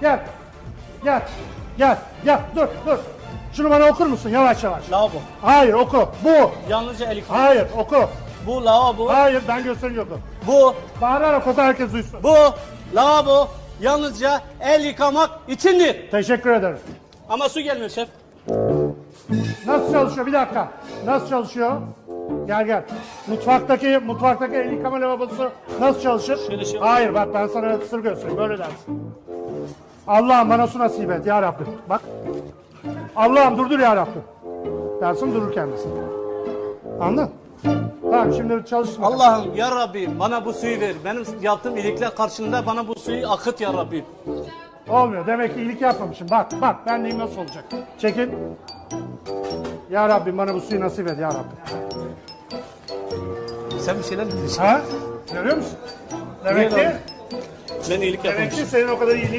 Gel. Gel. Gel. Gel. Dur dur. Şunu bana okur musun yavaş yavaş? Lavabo. Hayır oku. Bu. Yalnızca el yıkama. Hayır oku. Bu lavabo. Hayır ben gösterince oku. Bu, Bağırarak oku herkes duysun. bu lavabo yalnızca el yıkamak içindir. Teşekkür ederim. Ama su gelmiyor şef. Nasıl çalışıyor? Bir dakika. Nasıl çalışıyor? Gel gel. Mutfaktaki mutfaktaki el yıkama lavabosu nasıl çalışır? Şöyle şey- Hayır bak ben sana sır göstereyim. Böyle dersin. Allah'ım bana su nasip et ya Rabbim. Bak. Allah'ım durdur ya Rabbim. Dersin durur kendisi. Anladın? Tamam şimdi çalışsın. Allah'ım ya Rabbi bana bu suyu ver. Benim yaptığım iyilikler karşılığında bana bu suyu akıt ya Rabbi. Olmuyor. Demek ki iyilik yapmamışım. Bak bak ben neyim nasıl olacak. Çekin. Ya Rabbim bana bu suyu nasip et ya Rabbim. Sen bir şeyler mi diyorsun? Ha? Görüyor musun? Demek Niye ki, lan? Ben iyilik demek yapmamışım. ki senin o kadar iyiliğin